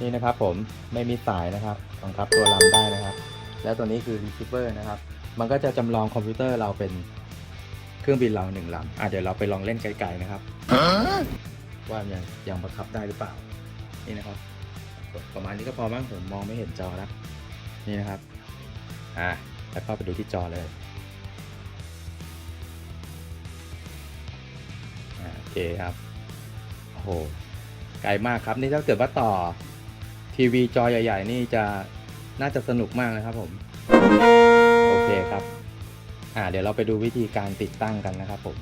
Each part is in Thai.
นี่นะครับผมไม่มีสายนะครับบังคับตัวลำได้นะครับ แล้วตัวนี้คือ receiver นะครับ มันก็จะจำลองคอมพิวเตอร์เราเป็นเครื่องบินเราหนึ่งลำอะเดี๋ยวเราไปลองเล่นไกลๆนะครับว่ายังยังบังคับได้หรือเปล่า นี่นะครับ ประมาณนี้ก็พอมั้งผมมองไม่เห็นจอแล้วนี่นะครับอะแล้วเข้าไปดูที่จอเลยโอเคครับโอ้โหไกลมากครับนี่ถ้าเกิดว่าต่อ ทีวีจอใหญ่ ๆ นี่จะน่าจะสนุกมากนะครับผม โอเคครับ อ่า เดี๋ยวเราไปดูวิธีการติดตั้งกันนะครับผม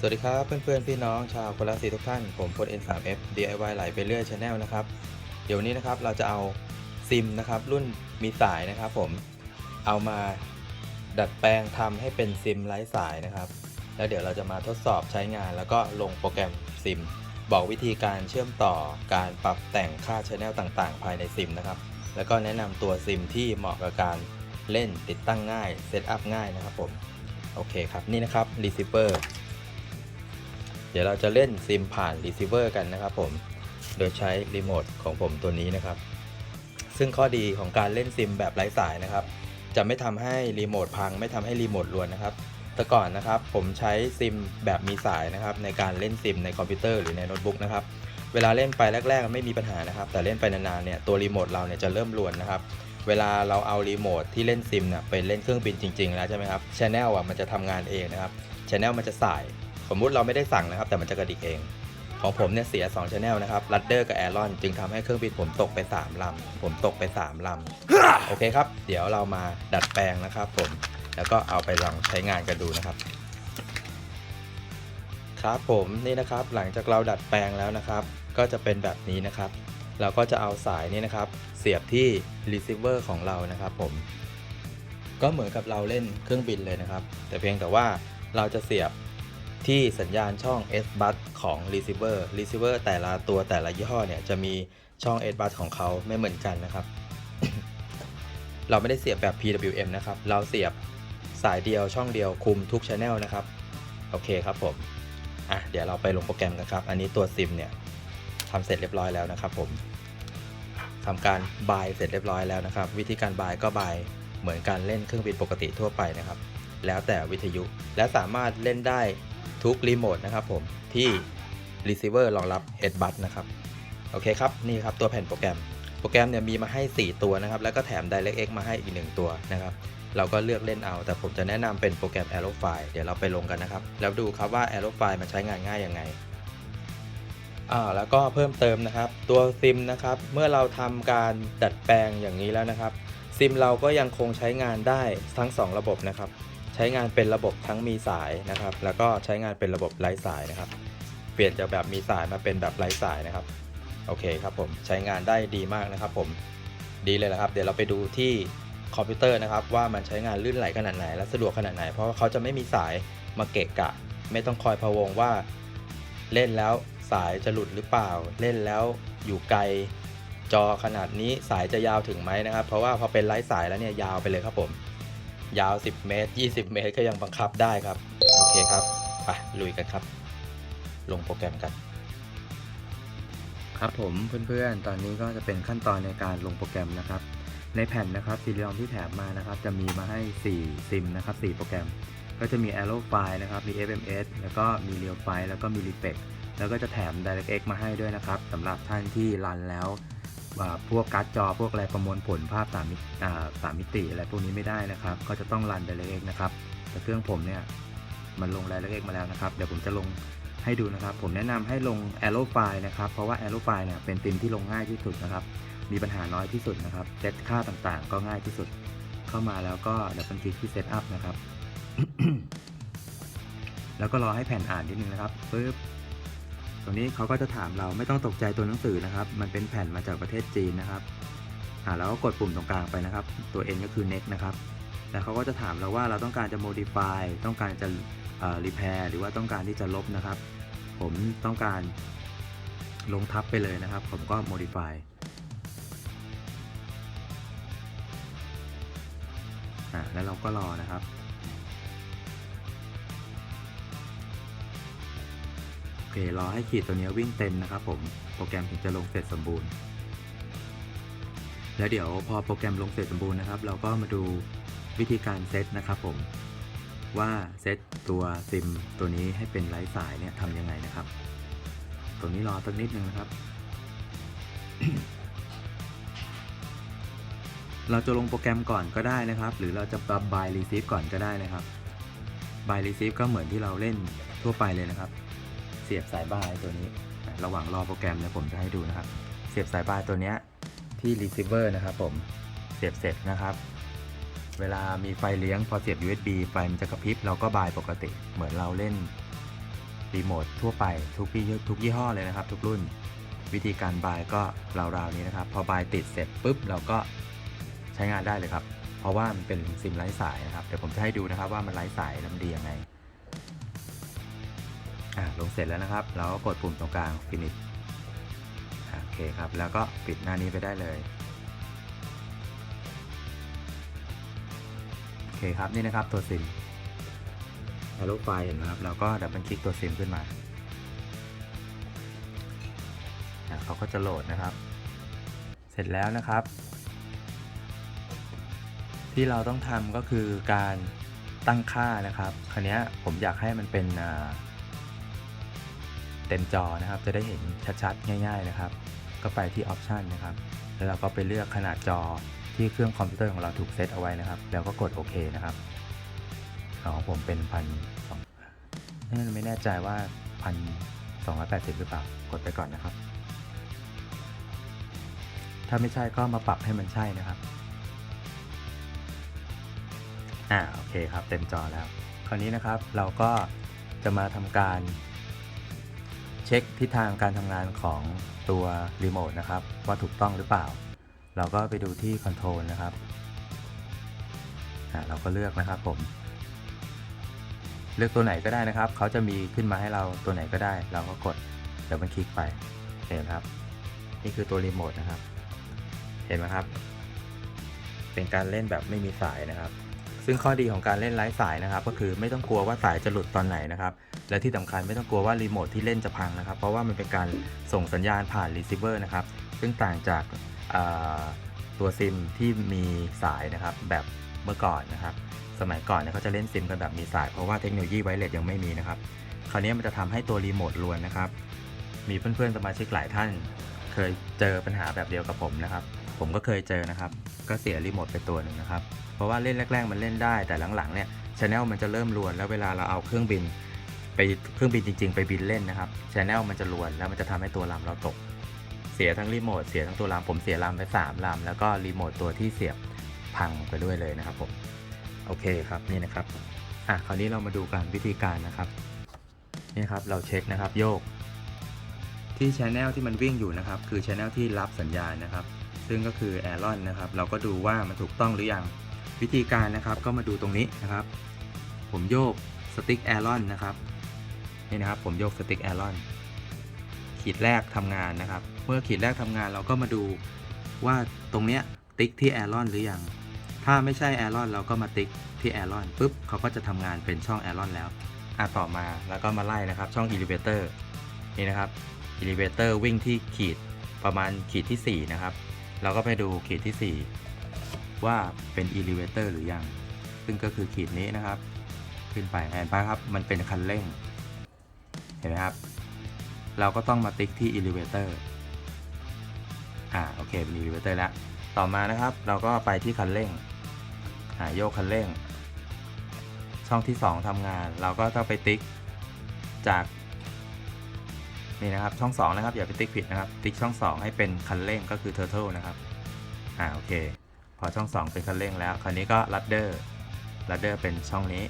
สวัสดีครับเพื่อนๆพี่น้องชาวคนละสีทุกท่าน ผมพล N3F DIY ไหลไปเรื่อย Channel นะครับ เดี๋ยววนนี้นะครับเราจะเอาซิมนะครับรุ่นมีสายนะครับผมเอามาดัดแปลงทำให้เป็นซิมไร้สายนะครับ แล้วเดี๋ยวเราจะมาทดสอบใช้งาน แล้วก็ลงโปรแกรมซิม บอกวิธีการเชื่อมต่อการปรับแต่งค่าชแนลต่างๆ ภายในซิมนะครับ แล้วก็แนะนำตัวซิมที่เหมาะกับการเล่นติดตั้งง่ายเซตอัพง่ายนะครับผมโอเคครับนี่นะครับ receiver เดี๋ยวเราจะเล่นซิมผ่าน receiver กันนะครับผม โดยใช้รีโมทของผมตัวนี้นะครับ ซึ่งข้อดีของการเล่นซิมแบบไร้สายนะครับ จะไม่ทำให้รีโมทพัง ไม่ทำให้รีโมทรวนนะครับ แต่ก่อนนะครับผมใช้ซิมแบบมีสายนะครับในการเล่นซิมในคอมพิวเตอร์หรือในโน้ตบุ๊กนะครับ เวลาเล่นไปแรกๆไม่มีปัญหานะครับ แต่เล่นไปนานๆเนี่ยตัวรีโมทเราเนี่ยจะเริ่มรวนนะครับเวลาเราเอารีโมทที่เล่นซิมเนี่ยไปเล่นเครื่องบินจริงๆแล้วใช่ไหมครับชแนลอะมันจะทำงานเองนะครับชแนลมันจะสาย สมมุติเราไม่ได้สั่งนะครับ แต่มันจะกระดิกเอง ของผมเนี่ยเสีย2 Channel นะครับรัดเดอร์กับแอรอนจึงทำให้เครื่องบินผมตกไป 3ลำผมตกไป 3ลำโอเคครับ เดี๋ยวเรามาดัดแปลงนะครับผมแล้วก็เอาไปลองใช้งานกันดูนะครับครับผมนี่นะครับหลังจากเราดัดแปลงแล้วนะครับ ก็จะเป็นแบบนี้นะครับ เราก็จะเอาสายนี้นะครับ เสียบที่ receiver ของเรานะครับผม ก็เหมือนกับเราเล่นเครื่องบินเลยนะครับ แต่เพียงแต่ว่าเราจะเสียบ ที่สัญญาณช่อง S bus ของ receiver receiver แต่ละตัวแต่ละยี่ห้อเนี่ยจะมีช่อง S bus ของเขาไม่เหมือนกันนะครับ เราไม่ได้เสียบแบบ PWM นะครับ เราเสียบสายเดียวช่องเดียวคุมทุก Channel นะครับ โอเคครับผมอะเดี๋ยวเราไปลงโปรแกรมกันครับ อันนี้ตัวซิมเนี่ยทำเสร็จเรียบร้อยแล้วนะครับผมทำการบายเสร็จเรียบร้อยแล้วนะครับ วิธีการบายก็บายเหมือนการเล่นเครื่องบินปกติทั่วไปนะครับ แล้วแต่วิทยุและสามารถเล่นได้ ทุกรีโมทนะครับผมที่ receiver รองรับ S bus นะครับ โอเคครับ นี่ครับตัวแผ่นโปรแกรม โปรแกรมเนี่ยมีมาให้ 4 ตัวนะครับ แล้วก็แถม DirectX มาให้อีก 1 ตัวนะครับ เราก็เลือกเล่นเอา แต่ผมจะแนะนำเป็นโปรแกรม Aerofile เดี๋ยวเราไปลงกันนะครับ แล้วดูครับว่า Aerofile มันใช้งานง่ายยังไงอ่าแล้วก็เพิ่มเติมนะครับ ตัวซิมนะครับ เมื่อเราทำการดัดแปลงอย่างนี้แล้วนะครับ ซิมเราก็ยังคงใช้งานได้ทั้ง 2 ระบบนะครับ ใช้งานเป็นระบบทั้งมีสายนะครับ แล้วก็ใช้งานเป็นระบบไร้สายนะครับ เปลี่ยนจากแบบมีสายมาเป็นแบบไร้สายนะครับ โอเคครับผม ใช้งานได้ดีมากนะครับ ผม ดีเลยละครับ เดี๋ยวเราไปดูที่คอมพิวเตอร์นะครับ ว่ามันใช้งานลื่นไหลขนาดไหน และสะดวกขนาดไหน เพราะเขาจะไม่มีสายมาเกะกะ ไม่ต้องคอยพะวงว่า เล่นแล้วสายจะหลุดหรือเปล่า เล่นแล้วอยู่ไกลจอขนาดนี้สายจะยาวถึงไหมนะครับ เพราะว่าพอเป็นไร้สายแล้วเนี่ยยาวไปเลยครับผม ยาว 10 เมตร 20 เมตรก็ยังบังคับได้ครับ โอเคครับไปลุยกันครับ ลงโปรแกรมกัน ครับผมเพื่อนๆ ตอนนี้ก็จะเป็นขั้นตอนในการลงโปรแกรมนะครับ ในแผ่นนะครับซีเรียลที่แถมมานะครับ จะมีมาให้ 4 ซิมนะครับ4โปรแกรม ก็จะมี Arrow File นะครับ มี FMS แล้วก็มี Real File แล้วก็มี Reflex แล้วก็จะแถม DirectX มาให้ด้วยนะครับสำหรับท่านที่รันแล้ว พวกการ์ดจอพวกอะไรประมวลผลภาพ3มิสามมิติอะไรพวกนี้ไม่ได้นะครับ ก็จะต้องรัน DirectX นะครับแต่เครื่องผมเนี่ยมันลง DirectX มาแล้วนะครับ เดี๋ยวผมจะลงให้ดูนะครับ ผมแนะนำให้ลง Arrow File นะครับ เพราะว่า Arrow File เนี่ยเป็นติมที่ลงง่ายที่สุดนะครับ มีปัญหาน้อยที่สุดนะครับเซตค่าต่างๆ ก็ง่ายที่สุด เข้ามาแล้วก็เดับเบิลคลิกที่ Setup นะครับ แล้วก็รอให้แผ่นอ่านนิดนึงนะครับปึ๊บ ตรงนี้เขาก็จะถามเราไม่ต้องตกใจตัวหนังสือนะครับ มันเป็นแผ่นมาจากประเทศจีนนะครับอ่าแล้วก็กดปุ่มตรงกลางไปนะครับ ตัว N ก็คือ next นะครับ แล้วเขาก็จะถามเราว่าเราต้องการจะ modify ต้องการจะ repair หรือว่าต้องการที่จะลบนะครับ ผมต้องการลงทับไปเลยนะครับ ผมก็ modify แล้วเราก็รอนะครับ เครอให้ขีดตัวนี้วิ่งเต็มนะครับผมโปรแกรมถึงจะลงเสร็จสมบูรณ์ แล้วเดี๋ยวพอโปรแกรมลงเสร็จสมบูรณ์นะครับ เราก็มาดูวิธีการเซตนะครับผมว่าเซตตัวซิมตัวนี้ให้เป็นไร้สายเนี่ยทำยังไงนะครับ ตรงนี้รอสักนิดนึงนะครับ เราจะลงโปรแกรมก่อนก็ได้นะครับ หรือเราจะบายรีซีฟก่อนก็ได้นะครับบายรีซีฟก็เหมือนที่เราเล่นทั่วไปเลยนะครับ เสียบสายบายตัวนี้ ระหว่างรอโปรแกรมเนี่ยผมจะให้ดูนะครับ เสียบสายบายตัวเนี้ยที่ receiver นะครับผมเสียบเสร็จนะครับ เวลามีไฟเลี้ยงพอเสียบ USB ไฟมันจะกระพริบเราก็บายปกติเหมือนเราเล่นรีโมททั่วไปทุกยี่ทุกยี่ห้อเลยนะครับ ทุกรุ่นวิธีการบายก็ราวๆนี้นะครับ พอบายติดเสร็จปุ๊บเราก็ใช้งานได้เลยครับ เพราะว่ามันเป็นซิมไร้สายนะครับเดี๋ยวผมจะให้ดูนะครับว่ามันไร้สายแล้วมันดียังไง ลงเสร็จแล้วนะครับ เราก็กดปุ่มตรงกลาง finish โอเคครับ แล้วก็ปิดหน้านี้ไปได้เลยโอเคครับนี่นะครับตัวซิม Arrow File เห็นไหมครับเราก็ดับเบิลคลิกตัวซิมขึ้นมาอ่าเขาก็จะโหลดนะครับ เสร็จแล้วนะครับ ที่เราต้องทำก็คือการตั้งค่านะครับ คราวนี้ผมอยากให้มันเป็น เต็มจอนะครับ จะได้เห็นชัดๆ ง่าย ๆนะครับ ก็ไปที่ Option นะครับ แล้วเราก็ไปเลือกขนาดจอที่เครื่องคอมพิวเตอร์ของเราถูกเซตเอาไว้นะครับ แล้วก็กดโอเคนะครับของผมเป็นพันสองไม่แน่ใจว่าพันสองร้อยแปดสิบหรือเปล่ากดไปก่อนนะครับ ถ้าไม่ใช่ก็มาปรับให้มันใช่นะครับอ่าโอเคครับเต็มจอแล้ว คราวนี้นะครับเราก็จะมาทำการ เช็คทิศทางการทำงานของตัวรีโมทนะครับ ว่าถูกต้องหรือเปล่า เราก็ไปดูที่คอนโทรลนะครับเราก็เลือกนะครับผม เลือกตัวไหนก็ได้นะครับ เขาจะมีขึ้นมาให้เราตัวไหนก็ได้ เราก็กดเดี๋ยวมันคลิกไปเห็นไหมครับ นี่คือตัวรีโมทนะครับ เห็นไหมครับ เป็นการเล่นแบบไม่มีสายนะครับ ซึ่งข้อดีของการเล่นไร้สายนะครับ ก็คือไม่ต้องกลัวว่าสายจะหลุดตอนไหนนะครับ และที่สำคัญไม่ต้องกลัวว่ารีโมทที่เล่นจะพังนะครับ เพราะว่ามันเป็นการส่งสัญญาณผ่านรีเซิเวอร์นะครับ ซึ่งต่างจากตัวซิมที่มีสายนะครับ แบบเมื่อก่อนนะครับ สมัยก่อนเนี่ยเขาจะเล่นซิมกันแบบมีสาย เพราะว่าเทคโนโลยีไวเลสยังไม่มีนะครับ คราวนี้มันจะทำให้ตัวรีโมทลวนนะครับ มีเพื่อนๆสมาชิกหลายท่าน เคยเจอปัญหาแบบเดียวกับผมนะครับ ผมก็เคยเจอนะครับ ก็เสียรีโมทไปตัวหนึ่งนะครับ เพราะว่าเล่นแรก ๆ มันเล่นได้แต่หลังๆเนี่ยชแนลมันจะเริ่มรวนแล้วเวลาเราเอาเครื่องบิน ไปเครื่องบินจริง ๆ ไปบินเล่นนะครับชแนลมันจะรวนแล้วมันจะทำให้ตัวลำเราตก เสียทั้งรีโมทเสียทั้งตัวลำผมเสียลำไป3ลำแล้วก็รีโมทตัวที่เสียบพังไปด้วยเลยนะครับผมโอเคครับนี่นะครับอะคราวนี้เรามาดูการวิธีการนะครับนี่ครับเราเช็คนะครับโยก ที่ช anel ที่มันวิ่งอยู่นะครับ คือช anel ที่รับสัญญาณนะครับ ซึ่งก็คือ a อรอนนะครับ เราก็ดูว่ามันถูกต้องหรือยัง วิธีการนะครับก็มาดูตรงนี้นะครับ ผมโยกสติ๊กแอรอนนะครับนี่นะครับผมโยกสติ๊กแอรอนขีดแรกทำงานนะครับ เมื่อขีดแรกทำงานเราก็มาดูว่าตรงเนี้ยติ๊กที่แอรอนหรือยังถ้าไม่ใช่แอรอนเราก็มาติ๊กที่แอรอนปุ๊บเขาก็จะทำงานเป็นช่องแอรอนแล้วอะต่อมาแล้วก็มาไล่นะครับช่อง elevator นี่นะครับ elevator วิ่งที่ขีดประมาณขีดที่ 4 นะครับ เราก็ไปดูขีดที่ 4 ว่าเป็น elevator หรือยัง ซึ่งก็คือขีดนี้นะครับ ขึ้นไปแอนไปครับ มันเป็นคันเร่ง เห็นไหมครับ เราก็ต้องมาติ๊กที่ elevator อ่า โอเค เป็น elevator แล้ว ต่อมานะครับ เราก็ไปที่คันเร่ง หาโยกคันเร่ง ช่องที่ 2ทำงาน เราก็ต้องไปติ๊กจากนี่นะครับ ช่อง 2 นะครับ อย่าไปติ๊กผิดนะครับ ติ๊กช่อง 2 ให้เป็นคันเร่งก็คือ turtle นะครับ อ่า โอเค พอช่อง 2 เป็นคันเร่งแล้ว คราวนี้ก็ ladder ladder เป็นช่องนี้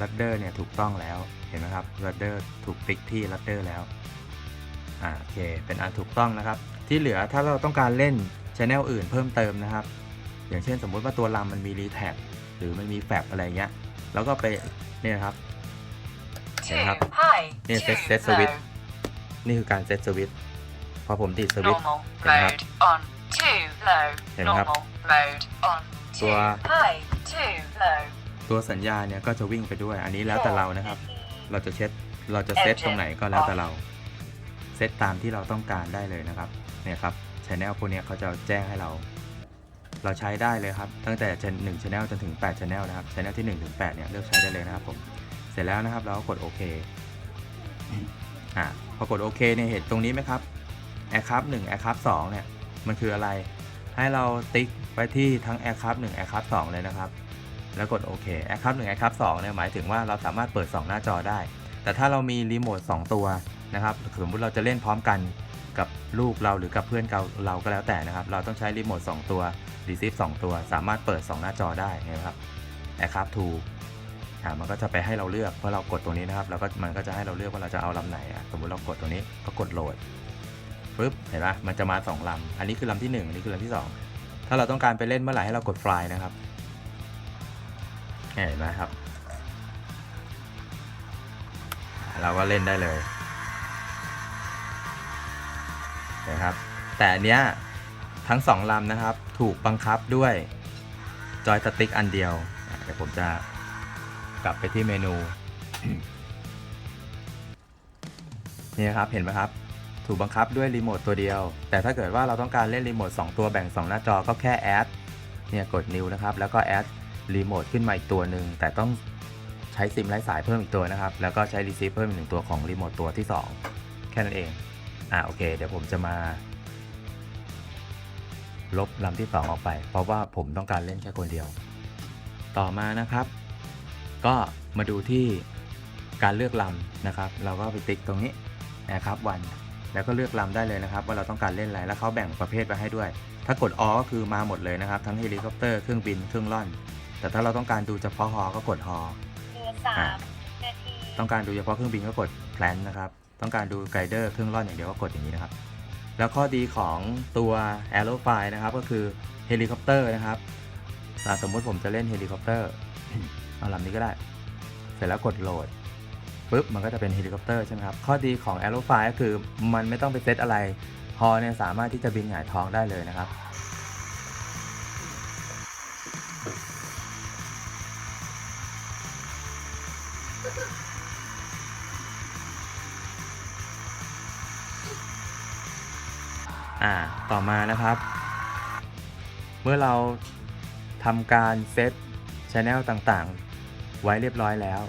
ladder เนี่ยถูกต้องแล้วเห็นไหมครับ ladder ถูกติ๊กที่ ladder แล้วอ่าโอเค เป็นอันถูกต้องนะครับ ที่เหลือถ้าเราต้องการเล่นช anel อื่นเพิ่มเติมนะครับ อย่างเช่นสมมุติว่าตัวลำมันมี r e t a g หรือมันมีแฟบอะไรเงี้ยแล้วก็ไปเนี่ยนะครับเห็นไหมครับ high เนี่ย two set set switch low นี่คือการเซตสวิตช์พอผมติดสวิตช์ normal เห็นไหมครับ mode on two low เห็นไหมครับ normal mode on ตัว two high two low ตัวสัญญาณเนี่ยก็จะวิ่งไปด้วย อันนี้แล้วแต่เรานะครับ เราจะเช็ดเราจะเซตตรงไหนก็แล้วแต่เรา เซตตามที่เราต้องการได้เลยนะครับ เนี่ยครับช anel พวกเนี้ยเขาจะแจ้งให้เรา เราใช้ได้เลยครับ ตั้งแต่ 1 channel จนถึง 8 channel นะครับ channel ที่1ถึง8เนี่ยเลือกใช้ได้เลยนะครับผม เสร็จแล้วนะครับเราก็กดโอเค อ่าพอกดโอเคเนี่ยเห็นตรงนี้ไหมครับ aircraft 1 aircraft 2เนี่ย มันคืออะไร ให้เราติ๊กไปที่ทั้ง aircraft 1 aircraft 2 เลยนะครับ แล้วกดโอเค aircraft 1 aircraft 2เนี่ยหมายถึงว่าเราสามารถเปิด 2 หน้าจอได้ แต่ถ้าเรามีรีโมท2ตัวนะครับสมมติเราจะเล่นพร้อมกันกับลูกเราหรือกับเพื่อนเราเราก็แล้วแต่นะครับ เราต้องใช้รีโมท2ตัว receive 2ตัว สามารถเปิด 2 หน้าจอได้นะครับ aircraft 2อ่ามันก็จะไปให้เราเลือกเพราะเรากดตรงนี้นะครับแล้วก็มันก็จะให้เราเลือกว่าเราจะเอาลำไหนอะสมมติเรากดตรงนี้ก็กดโหลด ปุ๊บเห็นไหมมันจะมา2ลำอันนี้คือลำที่ 1 อันนี้คือลำที่ 2 ถ้าเราต้องการไปเล่นเมื่อไหร่ให้เรากด fly นะครับเห็นไหมครับ เราก็เล่นได้เลยนะครับ แต่อันเนี้ยทั้งสองลำนะครับ ถูกบังคับด้วยจอยสติ๊กอันเดียวอะเดี๋ยวผมจะกลับไปที่เมนูนี่นะครับเห็นไหมครับ ถูกบังคับด้วยรีโมทตัวเดียว แต่ถ้าเกิดว่าเราต้องการเล่นรีโมท2ตัวแบ่ง 2 หน้าจอก็แค่แอดเนี่ยกด new นะครับแล้วก็แอดรีโมทขึ้นมาอีกตัวหนึ่งแต่ต้องใช้ซิมไร้สายเพิ่มอีกตัวนะครับ แล้วก็ใช้รีซีเพิ่มอีกหนึ่งตัวของรีโมทตัวที่ 2 แค่นั้นเอง อ่าโอเค เดี๋ยวผมจะมา ลบลำที่ 2 ออกไป เพราะว่าผมต้องการเล่นแค่คนเดียว ต่อมานะครับ ก็มาดูที่การเลือกลำนะครับ เราก็ไปติ๊กตรงนี้นะครับวัน แล้วก็เลือกลำได้เลยนะครับ ว่าเราต้องการเล่นอะไรแล้วเขาแบ่งประเภทไปให้ด้วย ถ้ากดอก็คือมาหมดเลยนะครับ ทั้งเฮลิคอปเตอร์เครื่องบินเครื่องล่อน แต่ถ้าเราต้องการดูเฉพาะฮอก็กดฮอเหลือสามนาทีต้องการดูเฉพาะเครื่องบินก็กดแพลนนะครับต้องการดูไกด์เดอร์เครื่องร่อนอย่างเดียวก็กดอย่างนี้นะครับ แล้วข้อดีของตัว a e r o f i นะครับก็คือเฮลิคอปเตอร์นะครับอ่าสมมุติผมจะเล่นเฮลิคอปเตอร์เอาลำนี้ก็ได้ เสร็จแล้วกดโหลด ปุ๊บมันก็จะเป็นเฮลิคอปเตอร์ใช่ไหมครับ ข้อดีของ a e r o f i ก็คือมันไม่ต้องไปเซตอะไร ฮอเนี่ยสามารถที่จะบินหงายท้องได้เลยนะครับอ่าต่อมานะครับ เมื่อเราทำการเซตช anel ต่างๆ ไว้เรียบร้อยแล้ว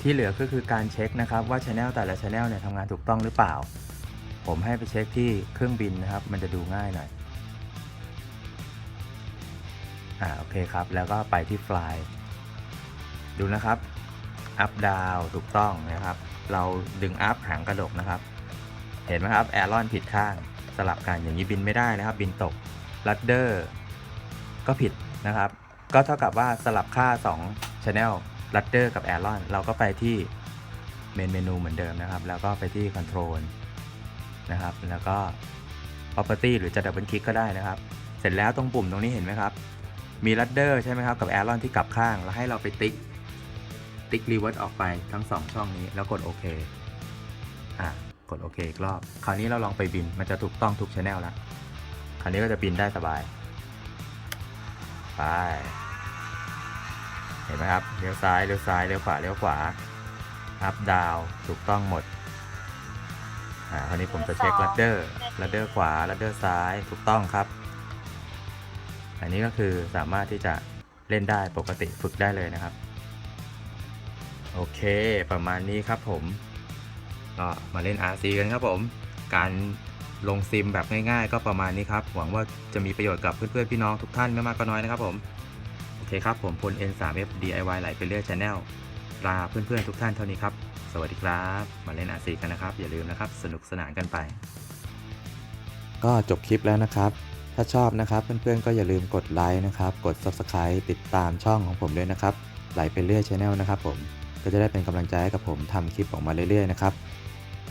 ที่เหลือก็คือการเช็คนะครับว่าช anel แต่ละช anel เนี่ยทำงานถูกต้องหรือเปล่า ผมให้ไปเช็คที่เครื่องบินนะครับ มันจะดูง่ายหน่อยอ่าโอเคครับ แล้วก็ไปที่ fly ดูนะครับ up down ถูกต้องนะครับ เราดึง up หางกระดกนะครับ เห็นไหมครับแอรอนผิดข้างสลับกันอย่างนี้บินไม่ได้นะครับ บินตกลัดเดอร์ก็ผิดนะครับ ก็เท่ากับว่าสลับค่า2 Channel ลัดเดอร์กับแอรอนเราก็ไปที่เมนเมนูเหมือนเดิมนะครับ แล้วก็ไปที่ Control นะครับ แล้วก็ Property หรือจะดับเบิลคลิกก็ได้นะครับ เสร็จแล้วตรงปุ่มตรงนี้เห็นไหมครับ มีลัดเดอร์ใช่ไหมครับ กับแอรอนที่กลับข้าง แล้วให้เราไปติ๊ก ติ๊กรีเวิร์สออกไปทั้ง 2 ช่องนี้ แล้วกดโอเคอะกดโอเคอีกรอบ คราวนี้เราลองไปบิน มันจะถูกต้องทุกชแนลแล้ว คราวนี้ก็จะบินได้สบาย ไป ห็นไหมครับเลี้ยวซ้ายเลี้ยวซ้ายเลี้ยวขวาเลี้ยวขวาอัพดาวถูกต้องหมดอ่าคราวนี้ผมจะเช็คลัดเดอร์ลัดเดอร์ขวาลัดเดอร์ซ้ายถูกต้องครับ อันนี้ก็คือสามารถที่จะเล่นได้ปกติฝึกได้เลยนะครับ โอเค ประมาณนี้ครับผม ก็มาเล่น RC กันครับผม การลงซิมแบบง่ายๆ ก็ประมาณนี้ครับ หวังว่าจะมีประโยชน์กับเพื่อนๆพี่น้องทุกท่านไม่มากก็น้อยนะครับผมโอ เคครับ ผมพล N3F DIY ไหลไปเรื่อย Channel ลาเพื่อนๆทุกท่านเท่านี้ครับ สวัสดีครับ มาเล่น RC กันนะครับ อย่าลืมนะครับ สนุกสนานกันไป ก็จบคลิปแล้วนะครับ ถ้าชอบนะครับ เพื่อนๆก็อย่าลืมกดไลค์นะครับ กด Subscribe ติดตามช่องของผมด้วยนะครับ ไหลไปเรื่อย Channel นะครับผม ก็จะได้เป็นกำลังใจให้กับผมทำคลิปออกมาเรื่อยๆนะครับ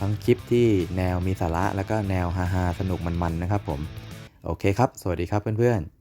ทั้งคลิปที่แนวมีสาระแล้วก็แนวฮาๆสนุกมันๆนะครับผม โอเคครับ สวัสดีครับเพื่อนๆ